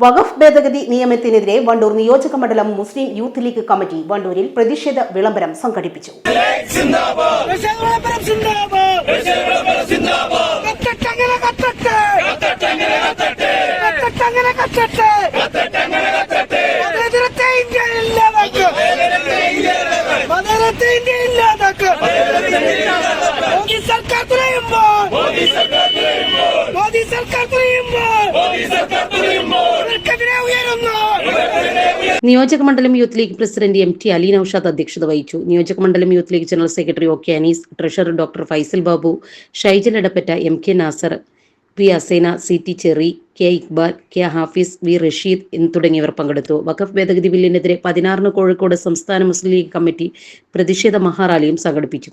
വഖഫ് ഭേദഗതി നിയമത്തിനെതിരെ വണ്ടൂർ നിയോജക മണ്ഡലം മുസ്ലിം യൂത്ത് ലീഗ് കമ്മിറ്റി വണ്ടൂരിൽ പ്രതിഷേധ വിളംബരം സംഘടിപ്പിച്ചു. മോദി സർക്കാർ മോദി സർക്കാർ നിയോജക മണ്ഡലം youth league president M T Ali Naushad അധ്യക്ഷത വഹിച്ചു. നിയോജക മണ്ഡലം youth league general secretary O K Anees treasurer doctor Faisal Babu Shaijal Edappatta M K Nasar P Asena C T Cherry K Iqbal K Hafiz V Rasheed തുടങ്ങിയവർ പങ്കെടുത്തു. വഖഫ് ഭേദഗതി ബില്ലിനെതിരെ പതിനാറിന് കോഴിക്കോട് സംസ്ഥാന മുസ്ലിം ലീഗ് കമ്മിറ്റി പ്രതിഷേധ മഹാറാലിയും സംഘടിപ്പിച്ചു.